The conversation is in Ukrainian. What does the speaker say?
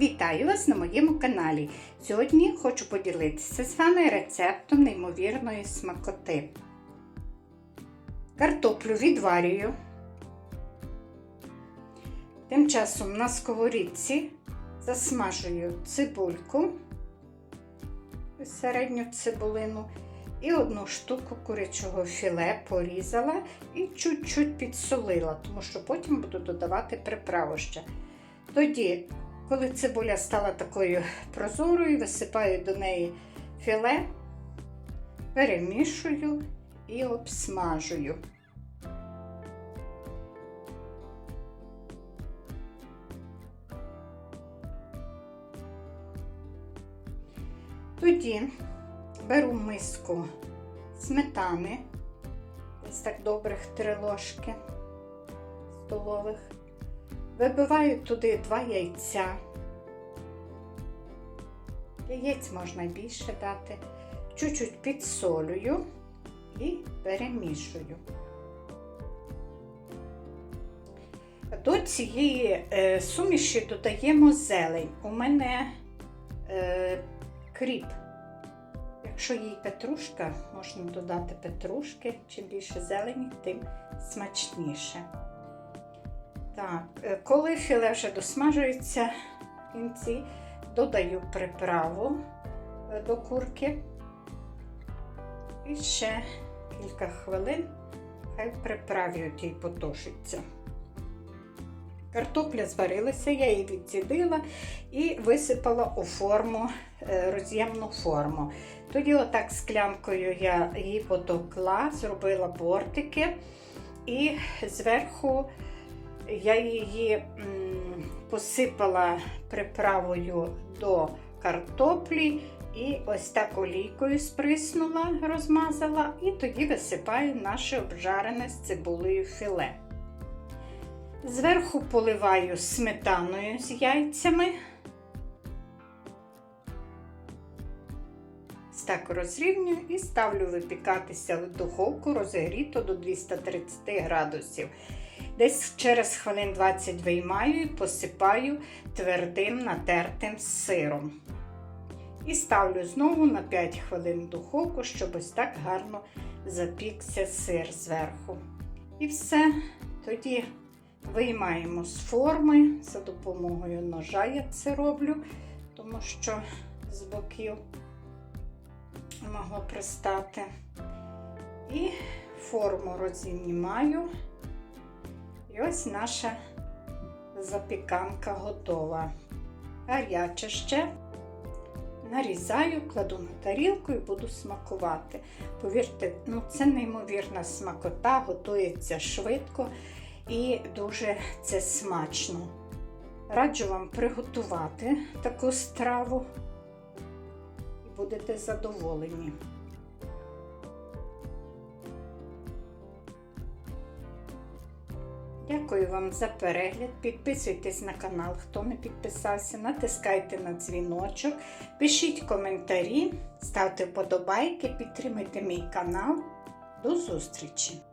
Вітаю вас на моєму каналі. Сьогодні хочу поділитися з вами рецептом неймовірної смакоти. Картоплю відварюю. Тим часом на сковорідці засмажую цибульку, середню цибулину і одну штуку курячого філе порізала і чуть-чуть підсолила, тому що потім буду додавати приправу ще. Тоді, коли цибуля стала такою прозорою, висипаю до неї філе, перемішую і обсмажую. Тоді беру миску сметани, десь так добрих три ложки столових. Вибиваю туди два яйця. Яєць можна більше дати. Чуть-чуть підсолюю і перемішую. До цієї е, суміші додаємо зелень. У мене е, кріп. Якщо їй петрушка, можна додати петрушки. Чим більше зелені, тим смачніше. Так, е, коли філе вже досмажується в кінці, додаю приправу е, до курки. І ще кілька хвилин хай в приправі отій потушиться. Картопля зварилася, я її відцідила і висипала у форму, е, роз'ємну форму. Тоді, отак склянкою я її потокла, зробила бортики і зверху я її посипала приправою до картоплі і ось так олійкою сприснула, розмазала, і тоді висипаю наше обжарене з цибулею філе. Зверху поливаю сметаною з яйцями. Так розрівнюю і ставлю випікатися в духовку розігріто до 230 градусів. Десь через хвилин 20 виймаю і посипаю твердим натертим сиром. І ставлю знову на 5 хвилин духовку, щоб ось так гарно запікся сир зверху. І все. Тоді виймаємо з форми. За допомогою ножа я це роблю, тому що з боків могло пристати. І форму рознімаю. Ось наша запіканка готова. Гаряча ще. Нарізаю, кладу на тарілку і буду смакувати. Повірте, ну це неймовірна смакота, готується швидко і дуже це смачно. Раджу вам приготувати таку страву і будете задоволені. Дякую вам за перегляд. Підписуйтесь на канал, хто не підписався, натискайте на дзвіночок, пишіть коментарі, ставте вподобайки, підтримуйте мій канал. До зустрічі!